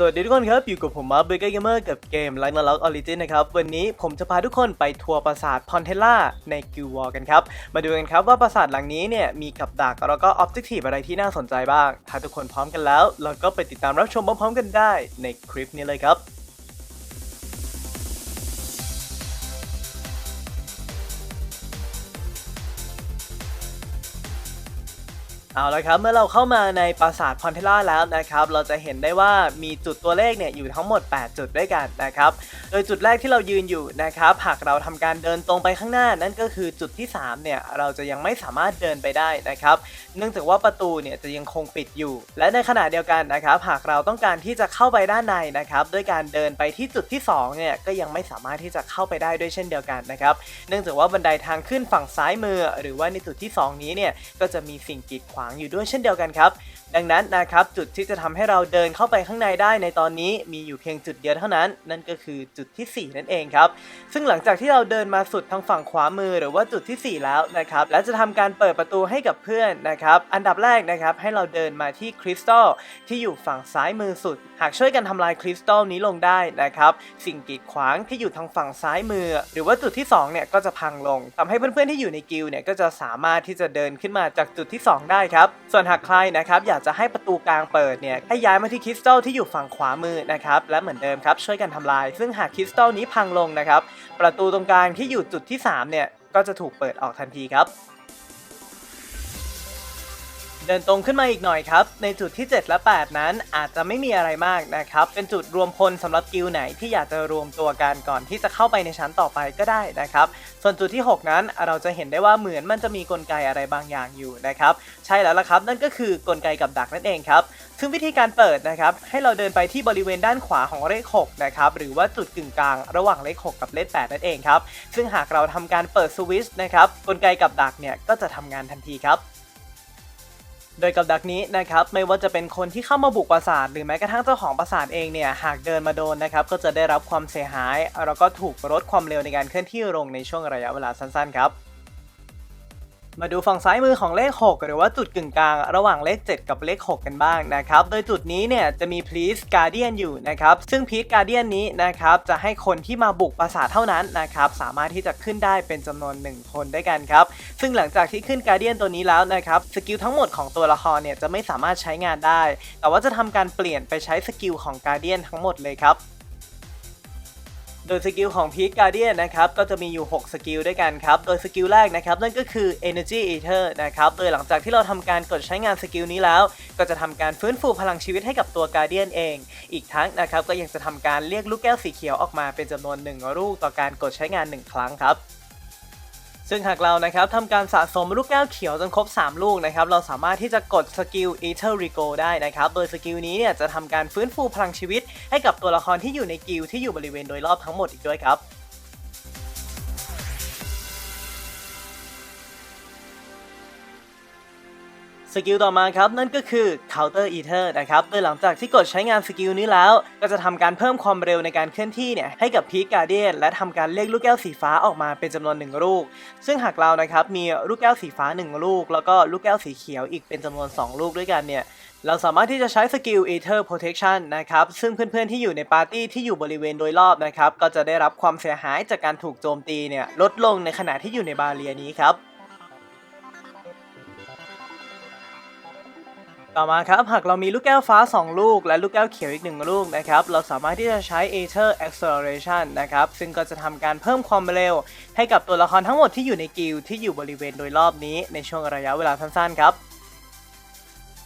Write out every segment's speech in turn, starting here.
สวัสดีทุกคนครับ อยู่กับผมมาเบเกอร์เกมเมอร์กับเกม l i g h t n Lock Origin นะครับ วันนี้ผมจะพาทุกคนไปทัวร์ปราสาทพอนเทล่าในกิววอลกันครับ มาดูกันครับว่าปราสาทหลังนี้เนี่ย มีกับดักแล้วก็ออบเจกตีฟอะไรที่น่าสนใจบ้าง ถ้าทุกคนพร้อมกันแล้ว เราก็ไปติดตามรับชมพร้อมๆกันได้ในคลิปนี้เลยครับ เอาละครับเมื่อเราเข้ามาในปราสาทพอนเทล่าแล้วนะครับเราจะเห็นได้ว่ามีจุดตัวเลขเนี่ยอยู่ทั้งหมด 8 จุดด้วยกันนะครับโดยจุดแรกที่เรายืนอยู่นะครับหากเราทำการเดินตรงไปข้างหน้า นั่นก็คือจุดที่3เนี่ยเราจะยังไม่สามารถเดินไปได้นะครับเนื่องจากว่าประตูเนี่ยจะยังคงปิดอยู่ และในขณะเดียวกันนะครับหากเราต้องการที่จะเข้าไปด้านในนะครับด้วยการเดินไปที่จุดที่2เนี่ยก็ยังไม่สามารถที่จะเข้าไปได้ด้วยเช่นเดียวกันนะครับเนื่องจากว่าบันไดทางขึ้นฝั่งซ้ายมือ หรือว่าในจุดที่ 2 นี้เนี่ยก็จะมีสิ่งกีดขวางอยู่ด้วยเช่นเดียวกันครับ ดังนั้นนะครับจุดที่จะทำให้เราเดินเข้าไปข้างในได้ในตอนนี้มีอยู่เพียงจุดเดียวเท่านั้น นั่นก็คือจุดที่ 4 นั่นเองครับซึ่งหลังจากที่เราเดินมาสุดทางฝั่งขวามือหรือว่าจุดที่ 4 แล้วนะครับและจะทำการเปิดประตูให้กับเพื่อนนะครับอันดับแรกนะครับให้เราเดินมาที่คริสตัลที่อยู่ฝั่งซ้ายมือสุด หากช่วยกันทำลายคริสตัลนี้ลงได้นะครับสิ่งกีดขวางที่อยู่ทางฝั่งซ้ายมือ หรือว่าจุดที่2เนี่ยก็จะพังลงทำให้เพื่อนๆที่อยู่ในกิลเนี่ยก็จะสามารถที่จะเดินขึ้นมาจากจุดที่ 2 ได้ครับส่วนหากใครนะครับอยากจะให้ประตูกลางเปิดเนี่ยให้ย้ายมาที่คริสตัลที่อยู่ฝั่งขวามือนะครับและเหมือนเดิมครับช่วยกันทำลาย ซึ่งหากคริสตัลนี้พังลงนะครับประตูตรงกลางที่อยู่จุดที่3เนี่ยก็จะถูกเปิดออกทันทีครับ เดินตรงขึ้นมาอีกหน่อยครับ ในจุดที่ 7 และ 8 นั้นอาจจะไม่มีอะไรมากนะครับ เป็นจุดรวมพลสำหรับกิลไหนที่อยากจะรวมตัวกันก่อนที่จะเข้าไปในชั้นต่อไปก็ได้นะครับ ส่วนจุดที่ 6 นั้นเราจะเห็นได้ว่าเหมือนมันจะมีกลไกอะไรบางอย่างอยู่นะครับ ใช่แล้วละครับ นั่นก็คือกลไกกับดักนั่นเองครับ ซึ่งวิธีการเปิดนะครับ ให้เราเดินไปที่บริเวณด้านขวาของเลข6นะครับหรือว่าจุดกึ่งกลางระหว่างเลข 6 กับเลข 8 นั่นเองครับซึ่งหากเราทำการเปิดสวิตช์นะครับกลไกกับดักเนี่ยก็จะทำงานทันทีครับ โดยกับดักนี้นะครับไม่ว่าจะเป็นคนที่เข้ามาบุกปราสาท หรือแม้กระทั่งเจ้าของปราสาทเองเนี่ยหากเดินมาโดนนะครับก็จะได้รับความเสียหาย แล้วก็ถูกลดความเร็วในการเคลื่อนที่ลงในช่วงระยะเวลาสั้นๆครับ มาดูฝั่งซ้ายมือของเลข 6 หรือว่าจุดกึ่งกลาง ระหว่างเลข 7 กับเลข 6 กันบ้างนะครับ โดยจุดนี้เนี่ยจะมี Please Guardian อยู่นะครับ ซึ่ง Please Guardian นี้นะครับจะให้คนที่มาบุกปราสาทเท่านั้นนะครับสามารถที่จะขึ้นได้เป็นจำนวน 1 คนด้วยกันครับ ซึ่งหลังจากที่ขึ้น Guardian ตัวนี้แล้วนะครับสกิลทั้งหมดของตัวละครเนี่ยจะไม่สามารถใช้งานได้ แต่ว่าจะทำการเปลี่ยนไปใช้สกิลของ Guardian ทั้งหมดเลยครับ โดยสกิลของ Peak Guardian นะครับก็จะมีอยู่ 6 สกิลด้วยกันครับโดยสกิลแรกนะครับนั่นก็คือ Energy Eater นะครับโดยหลังจากที่เราทำการกดใช้งานสกิลนี้แล้ว ก็จะทำการฟื้นฟูพลังชีวิตให้กับตัว Guardian เอง อีกทั้งนะครับก็ยังจะทำการเรียกลูกแก้วสีเขียวออกมาเป็นจำนวน 1 ลูกต่อการกดใช้งาน 1 ครั้งครับ ซึ่งหากเรานะครับทำการสะสมลูกแก้วเขียวจนครบ 3 ลูกนะครับเราสามารถที่จะกดสกิล e t e r Rego ได้นะครับโดยสกิลนี้เนี่ยจะทำการฟื้นฟูพลังชีวิต ให้กับตัวละครที่อยู่ในกิลที่อยู่บริเวณโดยรอบทั้งหมดอีกด้วยครับ สกิลต่อมาครับนั่นก็คือ Counter Eater นะครับโดยหลังจากที่กดใช้งานสกิลนี้แล้ว ก็จะทำการเพิ่มความเร็วในการเคลื่อนที่เนี่ยให้กับ Peak Guardian และทำการเรียกลูกแก้วสีฟ้าออกมาเป็นจำนวนหนึ่งลูก ซึ่งหากเรานะครับมีลูกแก้วสีฟ้า 1 ลูก แล้วก็ลูกแก้วสีเขียวอีกเป็นจำนวน 2 ลูกด้วยกันเนี่ยเราสามารถที่จะใช้สกิล Ether Protection นะครับ ซึ่งเพื่อนๆที่อยู่ในปาร์ตี้ที่อยู่บริเวณโดยรอบนะครับ ก็จะได้รับความเสียหายจากการถูกโจมตีเนี่ยลดลงในขณะที่อยู่ในบาเรียนี้ครับ ต่อมาครับหากเรามีลูกแก้วฟ้า 2 ลูก และลูกแก้วเขียวอีก 1 ลูกนะครับเราสามารถที่จะใช้ Aether Acceleration นะครับซึ่งก็จะทำการเพิ่มความเร็ว ให้กับตัวละครทั้งหมดที่อยู่ในกิลด์ที่อยู่บริเวณโดยรอบนี้ในช่วงระยะเวลาสั้นๆครับ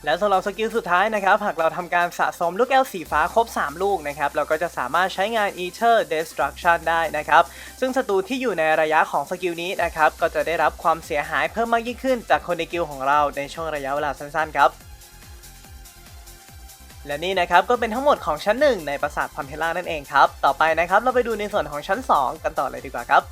และสำหรับสกิลสุดท้ายนะครับ หากเราทำการสะสมลูกแก้วสีฟ้าครบ 3 ลูกนะครับ เราก็จะสามารถใช้งาน Ether Destruction ได้นะครับ ซึ่งศัตรูที่อยู่ในระยะของสกิลนี้นะครับ ก็จะได้รับความเสียหายเพิ่มมากยิ่งขึ้นจากคนในกิลด์ของเราในช่วงระยะเวลาสั้นๆครับ และนี่นะครับก็เป็นทั้งหมดของชั้น 1 ในปราสาทพอนเทล่านั่นเองครับ ต่อไปนะครับเราไปดูในส่วนของชั้น 2 กันต่อเลยดีกว่าครับ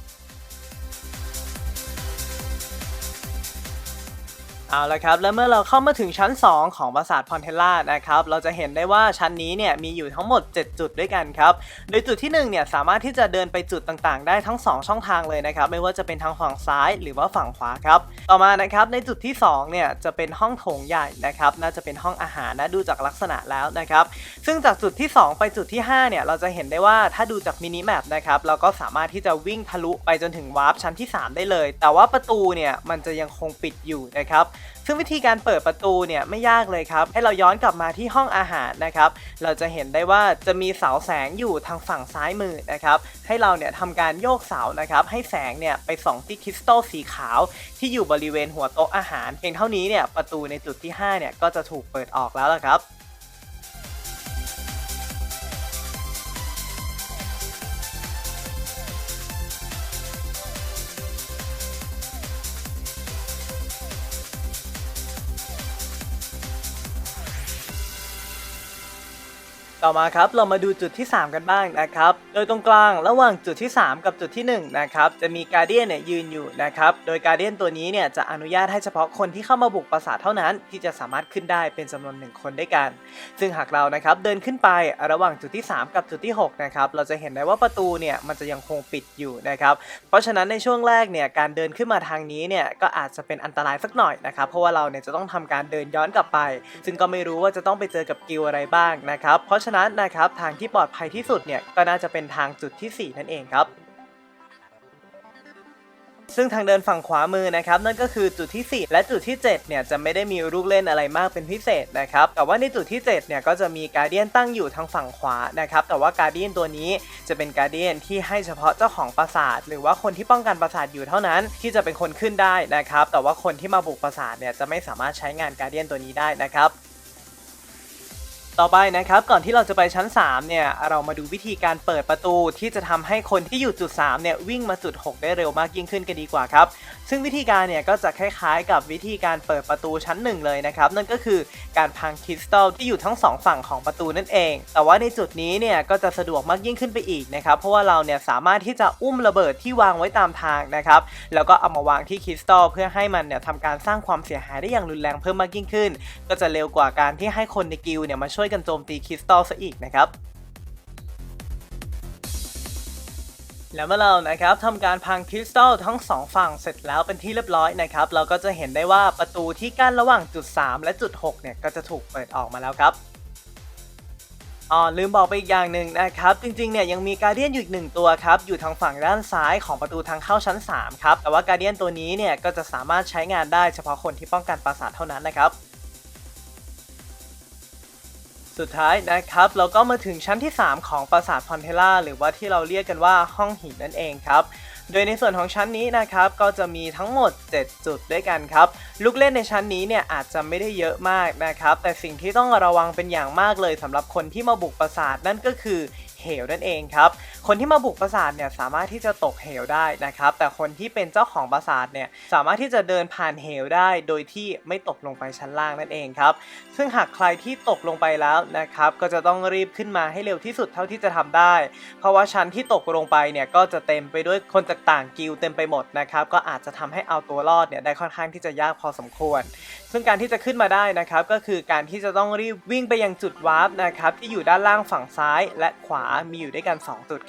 เอาละครับ แล้วเมื่อเราเข้ามาถึงชั้น 2 ของปราสาทพอนเทลล่านะครับ เราจะเห็นได้ว่าชั้นนี้เนี่ยมีอยู่ทั้งหมด 7 จุดด้วยกันครับ โดยจุดที่1เนี่ยสามารถที่จะเดินไปจุดต่างๆ ได้ทั้ง 2 ช่องทางเลยนะครับ ไม่ว่าจะเป็นทางฝั่งซ้ายหรือว่าฝั่งขวาครับ ต่อมานะครับในจุดที่2เนี่ยจะเป็นห้องโถงใหญ่นะครับ น่าจะเป็นห้องอาหารนะดูจากลักษณะแล้วนะครับ ซึ่งจากจุดที่ 2 ไปจุดที่5เนี่ยเราจะเห็นได้ว่าถ้าดูจากมินิแมปนะครับเราก็สามารถที่จะวิ่งทะลุไปจนถึงวาร์ปชั้นที่ 3 ได้เลย แต่ว่าประตูเนี่ยมันจะยังคงปิดอยู่นะครับซึ่งวิธีการเปิดประตูเนี่ยไม่ยากเลยครับ ให้เราย้อนกลับมาที่ห้องอาหารนะครับ เราจะเห็นได้ว่าจะมีเสาแสงอยู่ทางฝั่งซ้ายมือนะครับ ให้เราเนี่ยทำการโยกเสานะครับ ให้แสงเนี่ยไปส่องที่คริสตัลสีขาว ที่อยู่บริเวณหัวโต๊ะอาหาร เพียงเท่านี้เนี่ยประตูในจุดที่5เนี่ยก็จะถูกเปิดออกแล้วละครับ ต่อมาครับเรามาดูจุดที่ 3 กันบ้างนะครับ โดยตรงกลางระหว่างจุดที่ 3 กับจุดที่1นะครับจะมีการเดียนเนี่ยยืนอยู่นะครับ โดยการเดียนตัวนี้เนี่ยจะอนุญาตให้เฉพาะคนที่เข้ามาบุกปราสาทเท่านั้น ที่จะสามารถขึ้นได้เป็นจำนวนหนึ่งคนด้วยกัน ซึ่งหากเรานะครับเดินขึ้นไประหว่างจุดที่ 3 กับจุดที่6นะครับเราจะเห็นได้ว่าประตูเนี่ยมันจะยังคงปิดอยู่นะครับ เพราะฉะนั้นในช่วงแรกเนี่ยการเดินขึ้นมาทางนี้เนี่ยก็อาจจะเป็นอันตรายสักหน่อยนะครับ เพราะว่าเราเนี่ยจะต้องทำการเดินย้อนกลับไป ซึ่งก็ไม่รู้ว่าจะต้องไปเจอกับกิลอะไรบ้างนะครับ เพราะฉะนั้นนะครับทางที่ปลอดภัยที่สุดเนี่ยก็น่าจะเป็นทางจุดที่ 4 นั่นเองครับ ซึ่งทางเดินฝั่งขวามือนะครับนั่นก็คือจุดที่ 4 และจุดที่7เนี่ยจะไม่ได้มีลูกเล่นอะไรมากเป็นพิเศษนะครับแต่ว่าในจุดที่7เนี่ยก็จะมีการเดียนตั้งอยู่ทางฝั่งขวานะครับแต่ว่าการเดียนตัวนี้จะเป็นการเดียนที่ให้เฉพาะเจ้าของปราสาท หรือว่าคนที่ป้องกันปราสาทอยู่เท่านั้น ที่จะเป็นคนขึ้นได้นะครับแต่ว่าคนที่มาบุกปราสาทเนี่ยจะไม่สามารถใช้งานการเดียนตัวนี้ได้นะครับ ต่อไปนะครับก่อนที่เราจะไปชั้น 3 เนี่ย เรามาดูวิธีการเปิดประตูที่จะทำให้คนที่อยู่จุด 3 เนี่ย วิ่งมาจุด 6 ได้เร็วมากยิ่งขึ้นกันดีกว่าครับ ซึ่งวิธีการเนี่ยก็จะคล้ายๆ กับวิธีการเปิดประตูชั้น 1 เลยนะครับ นั่นก็คือการพังคริสตัลที่อยู่ทั้ง 2 ฝั่งของประตูนั่นเอง แต่ว่าในจุดนี้เนี่ยก็จะสะดวกมากยิ่งขึ้นไปอีกนะครับเพราะว่าเราเนี่ยสามารถที่จะอุ้มระเบิดที่วางไว้ตามทางนะครับแล้วก็เอามาวางที่คริสตัลเพื่อให้มันเนี่ยทำการสร้างความเสียหายได้อย่างรุนแรงเพิ่มมากยิ่งขึ้น ก็จะเร็วกว่าการที่ให้คนในกิลเนี่ยมาช่วยกันโจมตีคริสตัลซะอีกนะครับ แล้วเมื่อเรานะครับทำการพังคริสตัลทั้งสองฝั่งเสร็จแล้วเป็นที่เรียบร้อยนะครับ เราก็จะเห็นได้ว่าประตูที่กั้นระหว่างจุด 3 และจุด 6 เนี่ยก็จะถูกเปิดออกมาแล้วครับอ๋อลืมบอกไปอีกอย่างหนึ่งนะครับ จริงๆเนี่ยยังมีการเดียนอยู่อีกหนึ่งตัวครับ อยู่ทางฝั่งด้านซ้ายของประตูทางเข้าชั้น 3 ครับ แต่ว่าการเดียนตัวนี้เนี่ยก็จะสามารถใช้งานได้เฉพาะคนที่ป้องกันปราสาทเท่านั้นนะครับ สุดท้ายนะครับ เราก็มาถึงชั้นที่ 3 ของปราสาทพอนเทล่าหรือว่าที่เราเรียกกันว่าห้องหินนั่นเองครับโดยในส่วนของชั้นนี้นะครับก็จะมีทั้งหมด 7 จุดด้วยกันครับ ลูกเล่นในชั้นนี้เนี่ยอาจจะไม่ได้เยอะมากนะครับ แต่สิ่งที่ต้องระวังเป็นอย่างมากเลยสำหรับคนที่มาบุกปราสาทนั่นก็คือเหวนั่นเองครับ คนที่มาบุกปราสาทเนี่ยสามารถที่จะตกเหวได้นะครับ แต่คนที่เป็นเจ้าของปราสาทเนี่ยสามารถที่จะเดินผ่านเหวได้ โดยที่ไม่ตกลงไปชั้นล่างนั่นเองครับ ซึ่งหากใครที่ตกลงไปแล้วนะครับ ก็จะต้องรีบขึ้นมาให้เร็วที่สุดเท่าที่จะทำได้ เพราะว่าชั้นที่ตกลงไปเนี่ยก็จะเต็มไปด้วยคนต่างกิลเต็มไปหมดนะครับ ก็อาจจะทำให้เอาตัวรอดเนี่ยได้ค่อนข้างที่จะยากพอสมควร ซึ่งการที่จะขึ้นมาได้นะครับก็คือการที่จะต้องรีบวิ่งไปยังจุดวาร์ปนะครับที่อยู่ด้านล่างฝั่งซ้ายและขวามีอยู่ด้วยกัน 2 จุด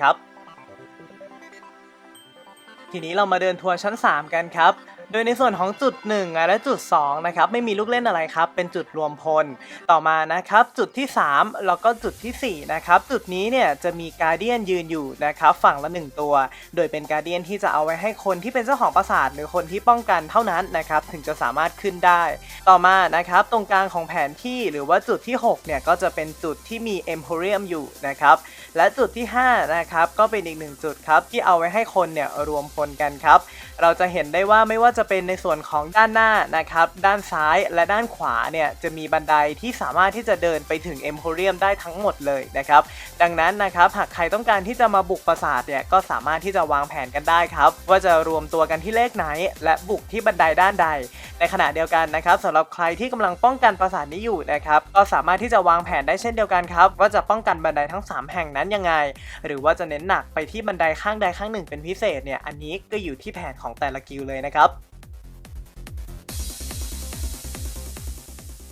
ทีนี้เรามาเดินทัวร์ชั้น 3 กันครับ โดยในส่วนของจุด1และจุด2นะครับไม่มีลูกเล่นอะไรครับ เป็นจุดรวมพล ต่อมานะครับจุดที่ 3 แล้วก็จุดทีสี่4นะครับจุดนี้เนี่ยจะมีการเดียนยืนอยู่นะครับฝั่งละ 1 ตัว โดยเป็นการเดียนที่จะเอาไว้ให้คนที่เป็นเจ้าของปราสาทหรือคนที่ป้องกันเท่านั้นนะครับถึงจะสามารถขึ้นได้ ต่อมานะครับตรงกลางของแผนที่หรือว่าจุดที่6เนี่ยก็จะเป็นจุดที่มี Emporium อยู่นะครับและจุดที่5นะครับก็เป็นอีกหนึ่งจุดครับที่เอาไว้ให้คนเนี่ยรวมพลกันครับเราจะเห็นได้ว่าไม่ว่าจะะเป็นในส่วนของด้านหน้านะครับ ด้านซ้ายและด้านขวาเนี่ยจะมีบันไดที่สามารถที่จะเดินไปถึง Emporium ได้ทั้งหมดเลยนะครับ ดังนั้นนะครับหากใครต้องการที่จะมาบุกปราสาทเนี่ยก็สามารถที่จะวางแผนกันได้ครับ ว่าจะรวมตัวกันที่เลขไหน และบุกที่บันไดด้านใด ในขณะเดียวกันนะครับสำหรับใครที่กำลังป้องกันปราสาทนี้อยู่นะครับก็สามารถที่จะวางแผนได้เช่นเดียวกันครับว่าจะป้องกันบันไดทั้ง 3 แห่งนั้นยังไง หรือว่าจะเน้นหนักไปที่บันไดข้างใดข้างหนึ่งเป็นพิเศษเนี่ยอันนี้ก็อยู่ที่แผนของแต่ละกิลด์เลยนะครับ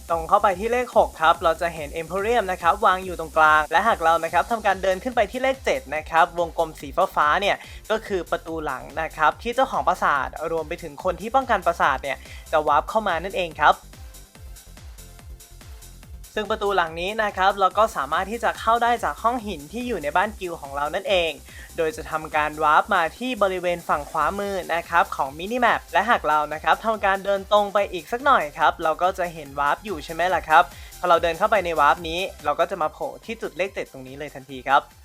ตรงเข้าไปที่เลข 6 ครับ เราจะเห็น Emporium นะครับวางอยู่ตรงกลาง และหากเรานะครับทำการเดินขึ้นไปที่เลข 7 นะครับ วงกลมสีฟ้าเนี่ย ก็คือประตูหลังนะครับ ที่เจ้าของปราสาทรวมไปถึงคนที่ป้องกันปราสาทเนี่ย จะวาร์ปเข้ามานั่นเองครับ ซึ่งประตูหลังนี้นะครับเราก็สามารถที่จะเข้าได้จากห้องหินที่อยู่ในบ้านกิลของเรานั่นเอง โดยจะทำการวาร์ปมาที่บริเวณฝั่งขวามือนะครับของมินิแมปและหากเรานะครับทำการเดินตรงไปอีกสักหน่อยครับเราก็จะเห็นวาร์ปอยู่ใช่ไหมล่ะครับพอเราเดินเข้าไปในวาร์ปนี้ เราก็จะมาโผล่ที่จุดเลขเจ็ดตรงนี้เลยทันทีครับ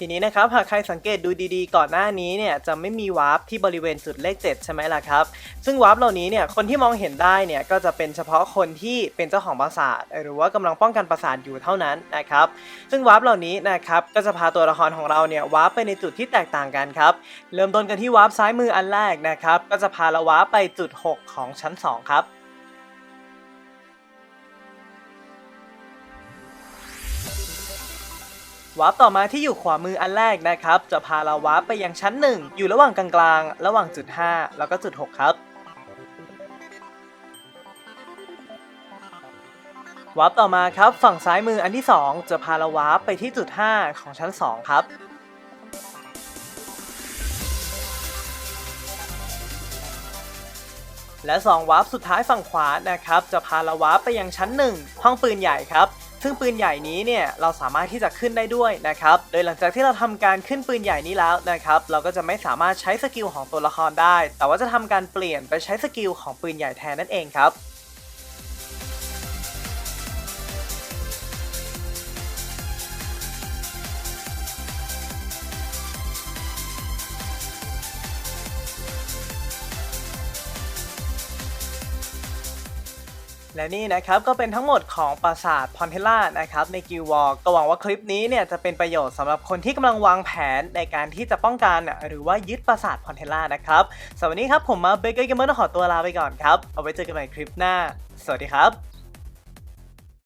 ทีนี้นะครับหากใครสังเกตดูดีๆ ก่อนหน้านี้เนี่ยจะไม่มีวาร์ปที่บริเวณจุดเลข 7 ใช่ไหมล่ะครับ ซึ่งวาร์ปเหล่านี้เนี่ยคนที่มองเห็นได้เนี่ยก็จะเป็นเฉพาะคนที่เป็นเจ้าของปราสาทหรือว่ากำลังป้องกันปราสาทอยู่เท่านั้นนะครับซึ่งวาร์ปเหล่านี้นะครับก็จะพาตัวละครของเราเนี่ยวาร์ปไปในจุดที่แตกต่างกันครับเริ่มต้นกันที่วาร์ปซ้ายมืออันแรกนะครับก็จะพาเราวาร์ปไปจุด 6 ของชั้น 2 ครับ วาร์ปต่อมาที่อยู่ขวามืออันแรกนะครับ จะพาเราวาร์ปไปยังชั้น 1 อยู่ระหว่างกลางๆ ระหว่างจุด 5 แล้วก็จุด 6 ครับวาร์ปต่อมาครับ ฝั่งซ้ายมืออันที่ 2 จะพาเราวาร์ปไปที่จุด 5 ของชั้น 2 ครับและ 2 วาร์ปสุดท้ายฝั่งขวานะครับ จะพาเราวาร์ปไปยังชั้น 1 ห้องปืนใหญ่ครับ ซึ่งปืนใหญ่นี้เนี่ยเราสามารถที่จะขึ้นได้ด้วยนะครับ โดยหลังจากที่เราทำการขึ้นปืนใหญ่นี้แล้วนะครับ เราก็จะไม่สามารถใช้สกิลของตัวละครได้ แต่ว่าจะทำการเปลี่ยนไปใช้สกิลของปืนใหญ่แทนนั่นเองครับ และนี่นะครับก็เป็นทั้งหมดของปราสาทพอนเทล่านะครับในกิววอลก็หวังว่าคลิปนี้เนี่ยจะเป็นประโยชน์สำหรับคนที่กำลังวางแผนในการที่จะป้องกันหรือว่ายึดปราสาทพอนเทล่านะครับสำหรับวันนี้ครับผมมาเบเกอร์เกมเมอร์ต้องขอตัวลาไปก่อนครับ เอาไว้เจอกันใหม่คลิปหน้า สวัสดีครับ